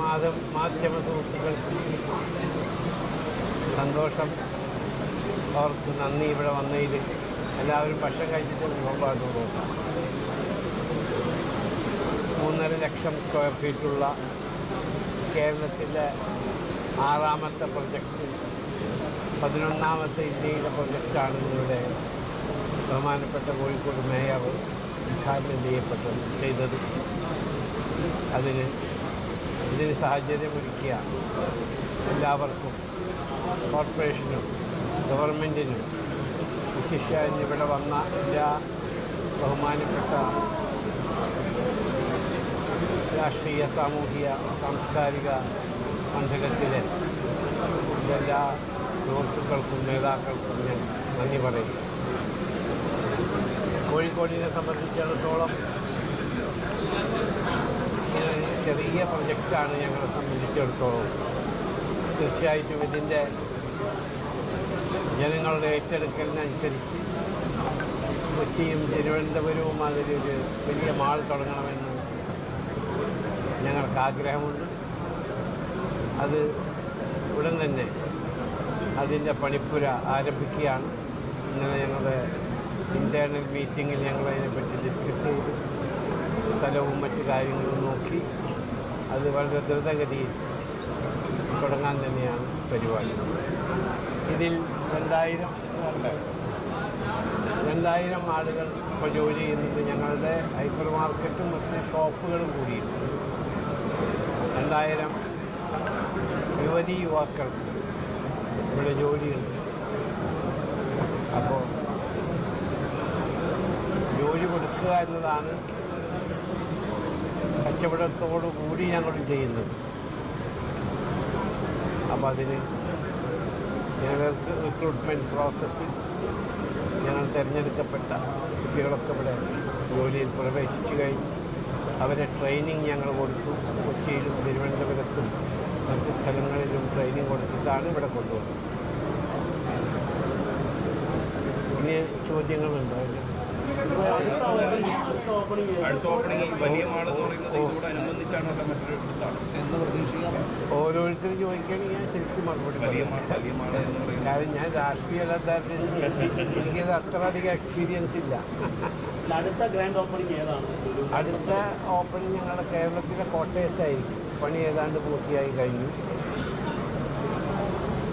മാധം മാധ്യമ സുഹൃത്തുക്കൾക്ക് സന്തോഷം. അവർക്ക് നന്ദി ഇവിടെ വന്നതിൽ എല്ലാവരും ഭക്ഷണം കഴിച്ചിട്ട് മുമ്പാട്ട് നോക്കാം മൂന്നര ലക്ഷം സ്ക്വയർ ഫീറ്റുള്ള കേരളത്തിലെ ആറാമത്തെ പ്രൊജക്റ്റ് പതിനൊന്നാമത്തെ ഇന്ത്യയിലെ പ്രൊജക്റ്റാണ് ഇവിടെ ബഹുമാനപ്പെട്ട കോഴിക്കോട് മേയർ ഉദ്ഘാടനം ചെയ്യപ്പെട്ടത് ചെയ്തത്. അതിന് ഇതിന് സാഹചര്യമൊരുക്കിയ എല്ലാവർക്കും കോർപ്പറേഷനും ഗവൺമെന്റിനും വിശിഷ്യ ഇവിടെ വന്ന എല്ലാ ബഹുമാനപ്പെട്ട രാഷ്ട്രീയ സാമൂഹിക സാംസ്കാരിക മണ്ഡലത്തിലെ എല്ലാ സുഹൃത്തുക്കൾക്കും നേതാക്കൾക്കും ഞാൻ നന്ദി പറയും കോഴിക്കോടിനെ സംബന്ധിച്ചിടത്തോളം ചെറിയ പ്രൊജക്റ്റാണ് ഞങ്ങളെ സംബന്ധിച്ചിടത്തോളം. തീർച്ചയായിട്ടും ഇതിന്റെ ജനങ്ങളുടെ ഏറ്റെടുക്കലിനനുസരിച്ച് കൊച്ചിയും തിരുവനന്തപുരവും അതിലൊരു വലിയ മാൾ തുടങ്ങണമെന്ന് ഞങ്ങൾക്ക് ആഗ്രഹമുണ്ട്. അത് ഉടൻ തന്നെ അതിന്റെ പണിപ്പുര ആരംഭിക്കുകയാണ്. ഇന്നലെ ഞങ്ങളുടെ ഇന്റേർണൽ മീറ്റിങ്ങിൽ ഞങ്ങൾ അതിനെപ്പറ്റി ഡിസ്കസ് ചെയ്തു. സ്ഥലവും മറ്റു കാര്യങ്ങളും നോക്കി. അത് വളരെ ദ്രുതഗതിയിൽ തുടങ്ങാൻ തന്നെയാണ് പരിപാടി. ഇതിൽ രണ്ടായിരം രണ്ടായിരം ആളുകൾ ഇപ്പോൾ ജോലി ചെയ്യുന്നത് ഞങ്ങളുടെ ഹൈപ്പർ മാർക്കറ്റും മറ്റ് ഷോപ്പുകളും കൂടിയിട്ടുണ്ട് രണ്ടായിരം യുവതി യുവാക്കൾ ഇവിടെ ജോലിയുണ്ട്. അപ്പോൾ ജോലി കൊടുക്കുക എന്നതാണ് കച്ചവടത്തോടു കൂടി ഞങ്ങൾ ചെയ്യുന്നത് അപ്പം അതിന് ഞങ്ങൾക്ക് റിക്രൂട്ട്മെന്റ് പ്രോസസ്സിൽ ഞങ്ങൾ തിരഞ്ഞെടുക്കപ്പെട്ട കുട്ടികളൊക്കെ ഇവിടെ ജോലിയിൽ പ്രവേശിച്ചു കഴിഞ്ഞു. അവരെ ട്രെയിനിങ് ഞങ്ങൾ കൊടുത്തു. കൊച്ചിയിലും തിരുവനന്തപുരത്തും മറ്റ് സ്ഥലങ്ങളിലും ട്രെയിനിങ് കൊടുത്തിട്ടാണ് ഇവിടെ കൊണ്ടുവന്നത്. ഇനി ചോദ്യങ്ങളുണ്ടോ? അതിന്? അടുത്ത ഓപ്പണിംഗ് വലിയ മാളെന്ന് പറയുന്നത് ഇതോടനുബന്ധിച്ചാണ് അല്ല മറ്റൊരു എന്ന് പ്രതീക്ഷിക്കാം. ഓരോരുത്തരും ചോദിക്കുകയാണെങ്കിൽ ഞാൻ ശരിക്കും മറുപടി വലിയ പറയാം മാൾ വലിയ മാള എന്ന് പറയുന്നത്. കാര്യം ഞാൻ രാഷ്ട്രീയ എനിക്കത് അത്ര അധികം എക്സ്പീരിയൻസ് ഇല്ല. അടുത്ത ഗ്രാൻഡ് ഓപ്പണിംഗ് ഏതാണ്? അടുത്ത ഓപ്പണിംഗ് ഞങ്ങളുടെ കേരളത്തിലെ കോട്ടയത്തായിരിക്കും. പണി ഏതാണ്ട് പൂർത്തിയായി കഴിഞ്ഞു.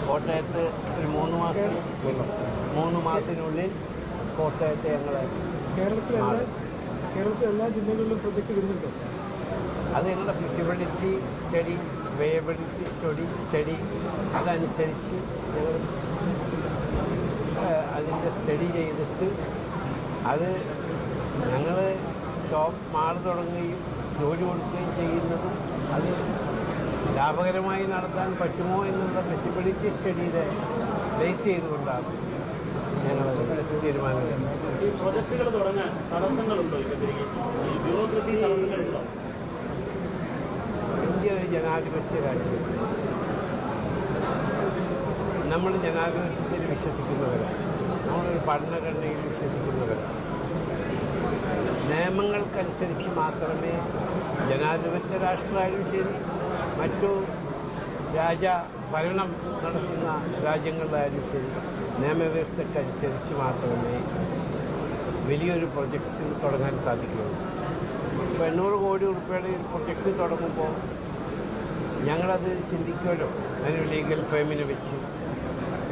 കോട്ടയത്ത് ഒരു മൂന്ന് മാസം. മൂന്ന് മാസത്തിനുള്ളിൽ കോട്ടയത്തെ ഞങ്ങളെ. കേരളത്തിലെ എല്ലാ മാറി. കേരളത്തിലെ എല്ലാ ജില്ലകളിലും പ്രൊജക്ട് വരുന്നുണ്ട്. അത് ഞങ്ങളുടെ feasibility study viability study study അതനുസരിച്ച് ഞങ്ങൾ അതിന്റെ സ്റ്റഡി ചെയ്തിട്ട് അത് ഞങ്ങൾ ഷോപ്പ് മാറി തുടങ്ങുകയും ജോലി കൊടുക്കുകയും ചെയ്യുന്നതും അത് ലാഭകരമായി നടത്താൻ പറ്റുമോ എന്നുള്ള ഫിസിബിലിറ്റി സ്റ്റഡിയുടെ ബേസ് ചെയ്തുകൊണ്ടാണ്. ഇന്ത്യ ഒരു ജനാധിപത്യ രാജ്യം. നമ്മൾ ജനാധിപത്യത്തിൽ വിശ്വസിക്കുന്നവരാണ് നമ്മളൊരു ഭരണഘടനയിൽ വിശ്വസിക്കുന്നവരാണ് നിയമങ്ങൾക്കനുസരിച്ച് മാത്രമേ ജനാധിപത്യ രാഷ്ട്രമായാലും ശരി മറ്റു രാജ ഭരണം നടത്തുന്ന രാജ്യങ്ങളിലനുസരിച്ച് നിയമവ്യവസ്ഥക്കനുസരിച്ച് മാത്രമേ വലിയൊരു പ്രൊജക്റ്റ് തുടങ്ങാൻ സാധിക്കുകയുള്ളൂ. ഇപ്പോൾ എണ്ണൂറ് കോടി ഉറുപ്പിയുടെ ഒരു പ്രൊജക്റ്റ് തുടങ്ങുമ്പോൾ ഞങ്ങളത് ചിന്തിക്കുമല്ലോ. അതിന് ലീഗൽ ഫേമിനെ വെച്ച്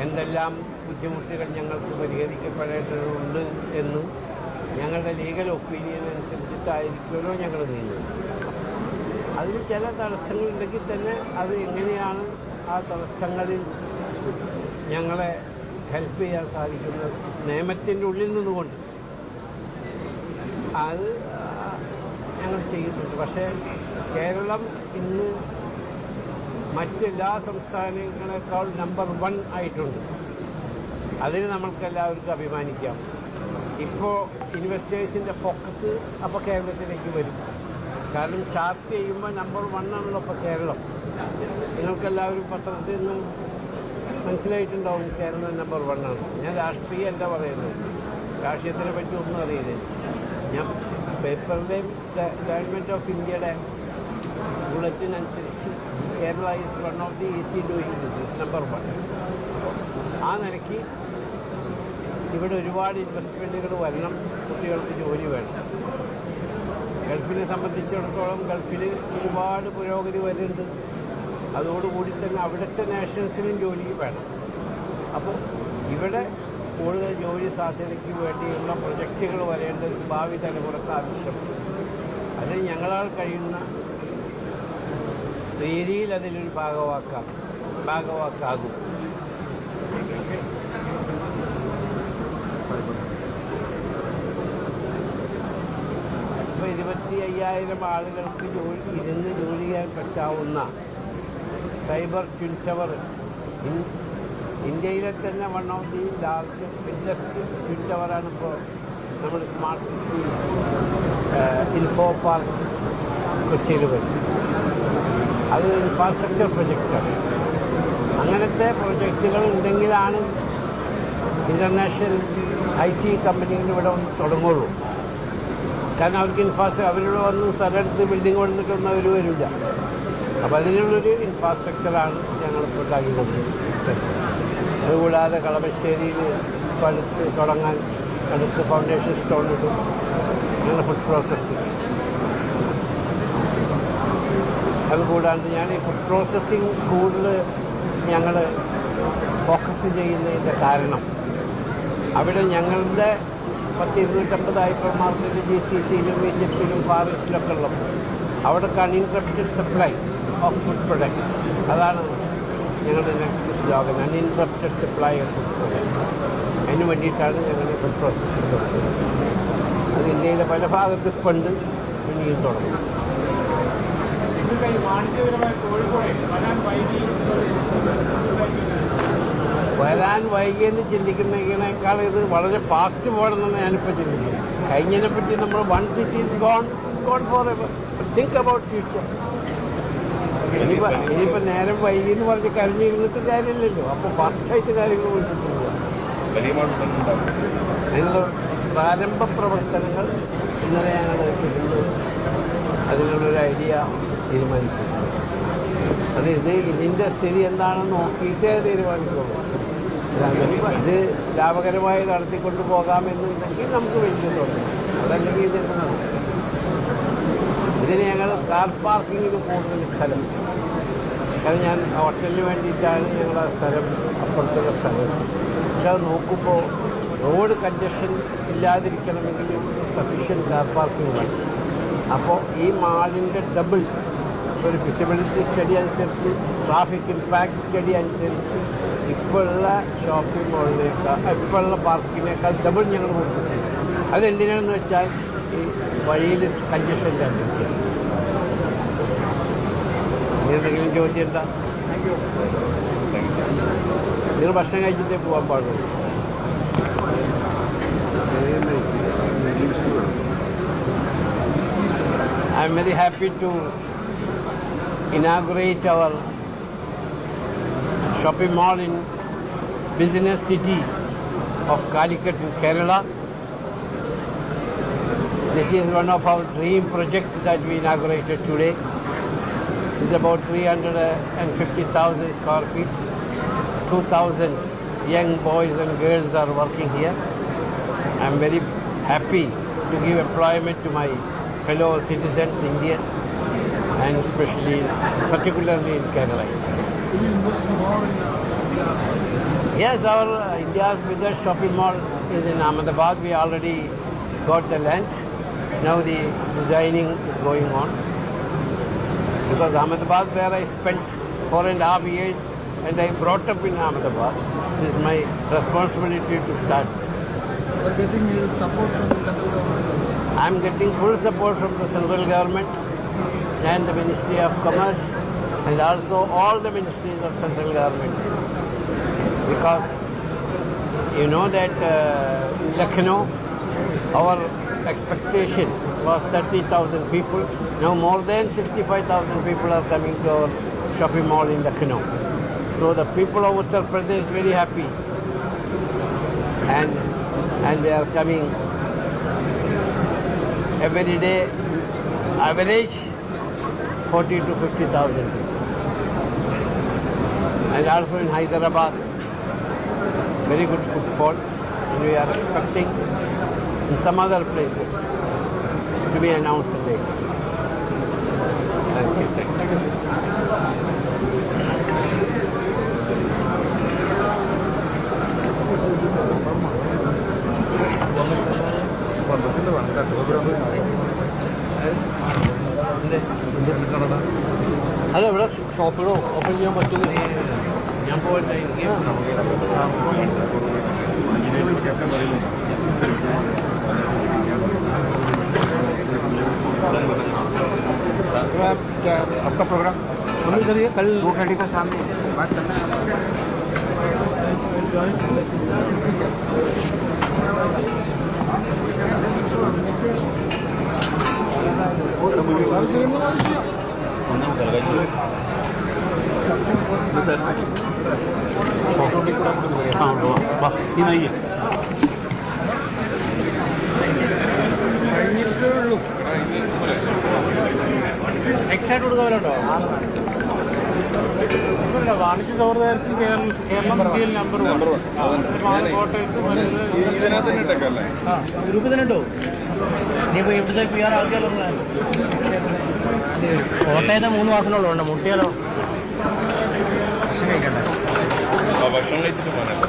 എന്തെല്ലാം ബുദ്ധിമുട്ടുകൾ ഞങ്ങൾക്ക് പരിഹരിക്കപ്പെടേണ്ടതുണ്ട് എന്ന് ഞങ്ങളുടെ ലീഗൽ ഒപ്പീനിയൻ അനുസരിച്ചിട്ടായിരിക്കുമല്ലോ ഞങ്ങൾ നീങ്ങുന്നത്. അതിന് ചില തടസ്സങ്ങളുണ്ടെങ്കിൽ തന്നെ അത് എങ്ങനെയാണ് ആ തടസ്സങ്ങളിൽ ഞങ്ങളെ ഹെൽപ്പ് ചെയ്യാൻ സാധിക്കുന്നത് നിയമത്തിന്റെ ഉള്ളിൽ നിന്നുകൊണ്ട്. അത് ഞങ്ങൾ ചെയ്യുന്നുണ്ട് പക്ഷേ കേരളം ഇന്ന് മറ്റെല്ലാ സംസ്ഥാനങ്ങളെക്കാൾ നമ്പർ വൺ ആയിട്ടുണ്ട്. അതിന് നമ്മൾക്കെല്ലാവർക്കും അഭിമാനിക്കാം. ഇപ്പോൾ ഇൻവെസ്റ്റേഴ്സിന്റെ ഫോക്കസ് അപ്പോൾ കേരളത്തിലേക്ക് വരും. കാരണം ചാർട്ട് ചെയ്യുമ്പോൾ നമ്പർ വൺ ആണല്ലോ ഇപ്പോൾ കേരളം. നിങ്ങൾക്കെല്ലാവരും പത്രത്തിൽ നിന്നും മനസ്സിലായിട്ടുണ്ടാവും കേരളം നമ്പർ വൺ ആണ്. ഞാൻ രാഷ്ട്രീയമല്ല പറയുന്നത്. രാഷ്ട്രീയത്തിനെ പറ്റി ഒന്നും അറിയില്ല. ഞാൻ പേപ്പറിലെയും ഗവൺമെന്റ് ഓഫ് ഇന്ത്യയുടെ ബുള്ളറ്റിനനുസരിച്ച് Kerala is one of the easy doing business number one ആ നിലയ്ക്ക് ഇവിടെ ഒരുപാട് ഇൻവെസ്റ്റ്മെന്റുകൾ വരണം കുട്ടികൾക്ക് ജോലി വേണം. ഗൾഫിനെ സംബന്ധിച്ചിടത്തോളം ഗൾഫിൽ ഒരുപാട് പുരോഗതി വരുന്നുണ്ട്. അതോടുകൂടി തന്നെ അവിടുത്തെ നാഷണൽസിനും ജോലി വേണം. അപ്പോൾ ഇവിടെ കൂടുതൽ ജോലി സാധ്യതയ്ക്ക് വേണ്ടിയുള്ള പ്രൊജക്റ്റുകൾ വരേണ്ടത് ഭാവി തലമുറയ്ക്ക് ആവശ്യമാണ്. അതിന് ഞങ്ങളാൽ കഴിയുന്ന രീതിയിൽ അതിലൊരു ഭാഗവാക്കാം ഭാഗവാക്കാകും. ഇപ്പോൾ ഇരുപത്തി അയ്യായിരം ആളുകൾക്ക് ജോലി ഇരുന്ന് ജോലി ചെയ്യാൻ പറ്റാവുന്ന സൈബർ ട്വിൻ ടവർ ഇന്ത്യയിലെ തന്നെ one of the large biggest twin ടവറാണ് ഇപ്പോൾ നമ്മൾ സ്മാർട്ട് സിറ്റി ഇൻഫോ പാർക്ക് കൊച്ചിയിൽ വരും അത് ഇൻഫ്രാസ്ട്രക്ചർ പ്രൊജക്റ്റാണ് അങ്ങനത്തെ പ്രൊജക്റ്റുകൾ ഉണ്ടെങ്കിലാണ് ഇന്റർനാഷണൽ ഐ ടി കമ്പനികൾ ഇവിടെ വന്ന് തുടങ്ങുള്ളൂ. കാരണം അവർക്ക് ഇൻഫ്രാസ്ട്രക്ചർ അവരിവിടെ വന്ന് സ്ഥലമെടുത്ത് ബിൽഡിംഗ് കൊണ്ടിട്ടൊന്നും അവർ വരില്ല. അപ്പോൾ അതിനുള്ളൊരു ഇൻഫ്രാസ്ട്രക്ചറാണ് ഞങ്ങൾ ഇപ്പോൾ ഉണ്ടാക്കിക്കൊണ്ടിരിക്കുന്നത്. അതുകൂടാതെ കളമശ്ശേരിയിൽ ഇപ്പോൾ അടുത്ത് തുടങ്ങാൻ അടുത്ത് ഫൗണ്ടേഷൻ സ്റ്റോൺ ഇടും. ഞങ്ങളുടെ ഫുഡ് പ്രോസസ്സിങ് അതുകൂടാണ്ട് ഞാൻ ഈ ഫുഡ് പ്രോസസ്സിങ് കൂടുതൽ ഞങ്ങൾ ഫോക്കസ് ചെയ്യുന്നതിന്റെ കാരണം അവിടെ ഞങ്ങളുടെ പത്ത് ഇരുന്നൂറ്റമ്പത് ഹൈപ്പർ മാർക്കറ്റ് ജി സി സിയിലും ഈജിപ്തിലും ഫാറിസ്റ്റിലൊക്കെ ഉള്ളപ്പോൾ അവിടെ uninterrupted supply of food products അതാണ് ഞങ്ങളുടെ next slogan uninterrupted supply of food products അതിന് വേണ്ടിയിട്ടാണ് ഞങ്ങൾ ഫുഡ് പ്രോസസ്സിംഗ് തുടങ്ങുന്നത് അത് ഇന്ത്യയിലെ പല ഭാഗത്ത് ഇപ്പം ഉണ്ട്. ഇനിയും തുടങ്ങും. വരാൻ വൈകി വരാൻ വൈകിയെന്ന് ചിന്തിക്കുന്നതിനേക്കാൾ ഇത് വളരെ ഫാസ്റ്റ് പോകണമെന്നാണ് ഞാനിപ്പോൾ ചിന്തിക്കുന്നത്. കഴിഞ്ഞതിനെ പറ്റി നമ്മൾ one city is gone gone forever think about future ഇനിയിപ്പോൾ നേരം വൈകി എന്ന് പറഞ്ഞ് കരഞ്ഞിരുന്നിട്ട് കാര്യമില്ലല്ലോ. അപ്പോൾ ആയിട്ട് കാര്യങ്ങൾ ഉണ്ടാകും പ്രാരംഭ പ്രവർത്തനങ്ങൾ ഇന്നലെ ഞങ്ങൾ അതിനുള്ളൊരു ഐഡിയ തീരുമാനിച്ചു അത് ഇത് ഇതിന്റെ സ്ഥിതി എന്താണെന്ന് നോക്കിയിട്ടേ തീരുമാനിക്കുള്ളൂ. അല്ലാതെ ഇത് ലാഭകരമായി നടത്തിക്കൊണ്ട് പോകാമെന്നുണ്ടെങ്കിൽ നമുക്ക് വലിയ തുടങ്ങും അതല്ലെങ്കിൽ ഇതിന് ഇതിന് ഞങ്ങൾ കാർ പാർക്കിങ്ങിന് കൂടുതൽ സ്ഥലം. കാരണം ഞാൻ ഹോട്ടലിന് വേണ്ടിയിട്ടാണ് ഞങ്ങൾ ആ സ്ഥലം അപ്പുറത്തുള്ള സ്ഥലം. പക്ഷെ അത് നോക്കുമ്പോൾ റോഡ് കഞ്ചഷൻ ഇല്ലാതിരിക്കണമെങ്കിൽ സഫീഷ്യൻ കാർ പാർക്കിംഗ് വേണം. അപ്പോൾ ഈ മാളിന്റെ ഡബിൾ ഒരു ഫിസിബിലിറ്റി സ്റ്റഡി അനുസരിച്ച് ട്രാഫിക് ഇമ്പാക്ട് സ്റ്റഡി അനുസരിച്ച് ഇപ്പോഴുള്ള ഷോപ്പിംഗ് മാളിനേക്കാൾ ഇപ്പോഴുള്ള പാർക്കിനേക്കാൾ ഡബിൾ ഞങ്ങൾ കൊടുത്തിട്ടുണ്ട്. അതെന്തിനാണെന്ന് വെച്ചാൽ ഈ വഴിയിൽ കഞ്ചഷൻ ഇല്ലാതിരിക്കുക. ഇനി എന്തെങ്കിലും ചോദ്യം എന്താ നിങ്ങൾ ഭക്ഷണം കഴിച്ചിട്ടേ പോകാൻ പാടുള്ളൂ I am very happy to inaugurate our shopping mall in business city of Calicut in Kerala. This is one of our dream projects that we inaugurated today. It's about 350,000 square feet. 2,000 young boys and girls are working here. I'm very happy to give employment to my fellow citizens, Indian, and especially, particularly in Kerala. Yes, our India's biggest shopping mall is in Ahmedabad. We already got the land. Now the designing is going on. Because Ahmedabad, where I spent four and a half years, and I brought up in Ahmedabad, it is my responsibility to start. You're getting support from the central government. I am getting full support from the central government and the Ministry of Commerce and also all the ministries of central government. Because you know that uh, Lucknow, our expectation was 30,000 people. Now more than 65,000 people are coming to our shopping mall in the Lucknow. So the people of Uttar Pradesh very happy, and and they are coming every day, average forty to fifty thousand. And also in Hyderabad, very good footfall, and we are expecting in some other places to be announced later. Thank you. Thank you. അല്ല ഇവിടെ ഷോപ്പുകളോ open ചെയ്യാൻ പറ്റുന്ന ഞാൻ പോയിട്ട് എനിക്ക് क्या आपका programme हमें सर कल दो घंटे का सामने बात करना है हाँ ही नहीं है എക്സ്ട്രായിട്ട് കൊടുക്കാറുണ്ടോ വാണിജ്യ സൗഹൃദത്തിൽ കേരളം കേരളം ഇന്ത്യയിൽ നമ്പർ വൺ തന്നെ ഇട്ടേക്കല്ലേ? ഗ്രൂപ്പ് തന്നെ ഉണ്ടോ ഇനിയിപ്പോ ഇവിടുത്തെ പി ആർ ആൾക്കാരൊന്നും കോട്ടയത്തെ മൂന്ന് മാസത്തിനുള്ളൂ ഉണ്ട്? മുട്ടിയാലോ? ഭക്ഷണം കഴിച്ചിട്ട് പോകാനല്ലേ